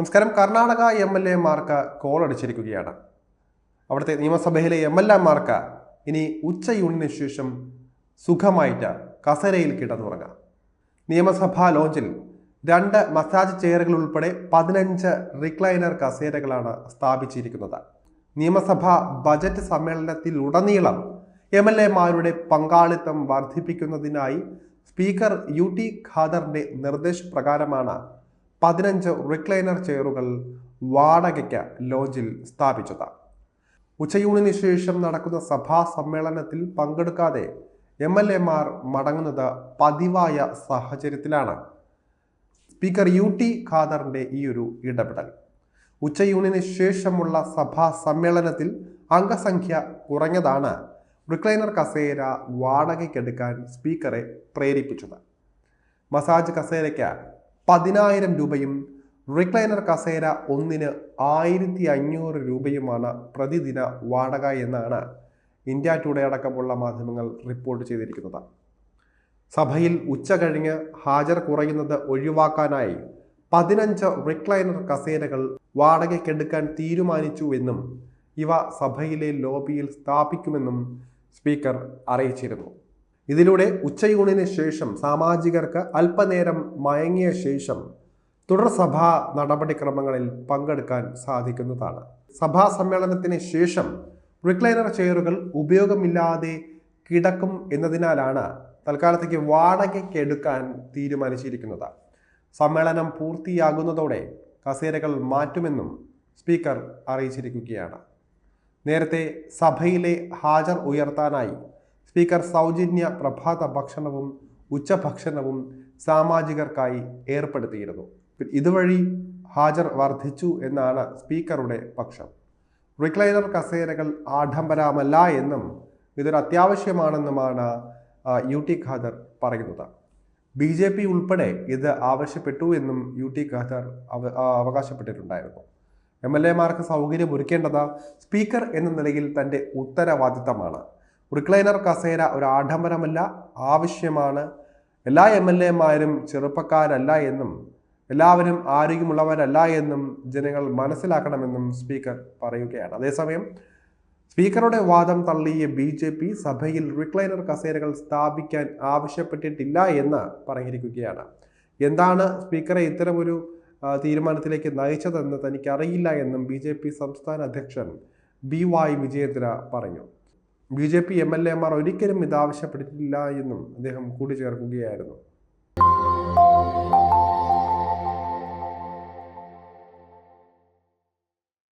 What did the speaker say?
നമസ്കാരം. Karnataka M L എമാർക്ക് call അടിച്ചിരിക്കുകയാണ്. അവിടുത്തെ നിയമസഭയിലെ എം എൽ എമാർക്ക് ഇനി ഉച്ചയൂണിന് ശേഷം സുഖമായിട്ട് കസരയിൽ കിടന്നുറങ്ങാം നിയമസഭാ ലോഞ്ചിൽ രണ്ട് മസാജ് ചെയറുകൾ ഉൾപ്പെടെ പതിനഞ്ച് റിക്ലൈനർ കസേരകളാണ് സ്ഥാപിച്ചിരിക്കുന്നത്. നിയമസഭാ ബജറ്റ് സമ്മേളനത്തിലുടനീളം എം എൽ എമാരുടെ പങ്കാളിത്തം വർദ്ധിപ്പിക്കുന്നതിനായി സ്പീക്കർ യു ടി ഖാദറിന്റെ നിർദ്ദേശപ്രകാരമാണ് പതിനഞ്ച് റിക്ലൈനർ ചെയറുകൾ വാടകയ്ക്ക് ലോഞ്ചിൽ സ്ഥാപിച്ചത്. ഉച്ചയൂണിന് ശേഷം നടക്കുന്ന സഭാ സമ്മേളനത്തിൽ പങ്കെടുക്കാതെ എം എൽ എമാർ മടങ്ങുന്നത് പതിവായ സാഹചര്യത്തിലാണ്. സ്പീക്കർ യു ടി ഖാദറിന്റെ ഈ ഒരു ഇടപെടൽ. ഉച്ചയൂണിന് ശേഷമുള്ള സഭാ സമ്മേളനത്തിൽ അംഗസംഖ്യ കുറഞ്ഞതാണ്. റിക്ലൈനർ കസേര വാടകയ്ക്കെടുക്കാൻ സ്പീക്കറെ പ്രേരിപ്പിച്ചത്. മസാജ് കസേരയ്ക്ക് പതിനായിരം രൂപയും റിക്ലൈനർ കസേര ഒന്നിന് ആയിരത്തി അഞ്ഞൂറ് രൂപയുമാണ് പ്രതിദിന വാടക എന്നാണ് ഇന്ത്യ ടുഡേ അടക്കമുള്ള മാധ്യമങ്ങൾ റിപ്പോർട്ട് ചെയ്തിരിക്കുന്നത്. സഭയിൽ ഉച്ച കഴിഞ്ഞ് ഹാജർ കുറയുന്നത് ഒഴിവാക്കാനായി പതിനഞ്ച് റിക്ലൈനർ കസേരകൾ വാടകയ്ക്കെടുക്കാൻ തീരുമാനിച്ചുവെന്നും ഇവ സഭയിലെ ലോബിയിൽ സ്ഥാപിക്കുമെന്നും സ്പീക്കർ അറിയിച്ചിരുന്നു. ഇതിലൂടെ ഉച്ചയൂണിന് ശേഷം സാമാജികർക്ക് അല്പനേരം മയങ്ങിയ ശേഷം തുടർ സഭാ നടപടിക്രമങ്ങളിൽ പങ്കെടുക്കാൻ സാധിക്കുന്നതാണ്. സഭാ സമ്മേളനത്തിന് ശേഷം റിക്ലൈനർ ചെയറുകൾ ഉപയോഗമില്ലാതെ കിടക്കും എന്നതിനാലാണ് തൽക്കാലത്തേക്ക് വാടകയ്ക്ക് എടുക്കാൻ തീരുമാനിച്ചിരിക്കുന്നത്. സമ്മേളനം പൂർത്തിയാകുന്നതോടെ കസേരകൾ മാറ്റുമെന്നും സ്പീക്കർ അറിയിച്ചിരിക്കുകയാണ്. നേരത്തെ സഭയിലെ ഹാജർ ഉയർത്താനായി സ്പീക്കർ സൗജന്യ പ്രഭാത ഭക്ഷണവും ഉച്ചഭക്ഷണവും സാമാജികർക്കായി ഏർപ്പെടുത്തിയിരുന്നു. ഇതുവഴി ഹാജർ വർദ്ധിച്ചു എന്നാണ് സ്പീക്കറുടെ പക്ഷം. റിക്ലൈനർ കസേരകൾ ആഡംബരമല്ല എന്നും ഇതൊരു അത്യാവശ്യമാണെന്നുമാണ് യു ടി ഖാദർ പറയുന്നത്. ബി ജെ പി ഉൾപ്പെടെ ഇത് ആവശ്യപ്പെട്ടു എന്നും യു ടി ഖാദർ അവകാശപ്പെട്ടിട്ടുണ്ടായിരുന്നു. എം എൽ എമാർക്ക് സൗകര്യം ഒരുക്കേണ്ടത് സ്പീക്കർ എന്ന നിലയിൽ തന്റെ ഉത്തരവാദിത്തമാണ്. റിക്ലൈനർ കസേര ഒരു ആഡംബരമല്ല ആവശ്യമാണ്. എല്ലാ എം എൽ എമാരും ചെറുപ്പക്കാരല്ല എന്നും എല്ലാവരും ആരോഗ്യമുള്ളവരല്ല എന്നും ജനങ്ങൾ മനസ്സിലാക്കണമെന്നും സ്പീക്കർ പറയുകയാണ്. അതേസമയം സ്പീക്കറുടെ വാദം തള്ളിയ ബി ജെ പി സഭയിൽ റിക്ലൈനർ കസേരകൾ സ്ഥാപിക്കാൻ ആവശ്യപ്പെട്ടിട്ടില്ല എന്ന് പറഞ്ഞിരിക്കുകയാണ്. എന്താണ് സ്പീക്കറെ ഇത്തരമൊരു തീരുമാനത്തിലേക്ക് നയിച്ചതെന്ന് തനിക്കറിയില്ല എന്നും ബി ജെ പി സംസ്ഥാന അധ്യക്ഷൻ ബി വൈ വിജയേന്ദ്ര പറഞ്ഞു. B J P M L എമാർ ഒരിക്കലും ഇത് ആവശ്യപ്പെട്ടിട്ടില്ല എന്നും അദ്ദേഹം കൂട്ടിച്ചേർക്കുകയായിരുന്നു.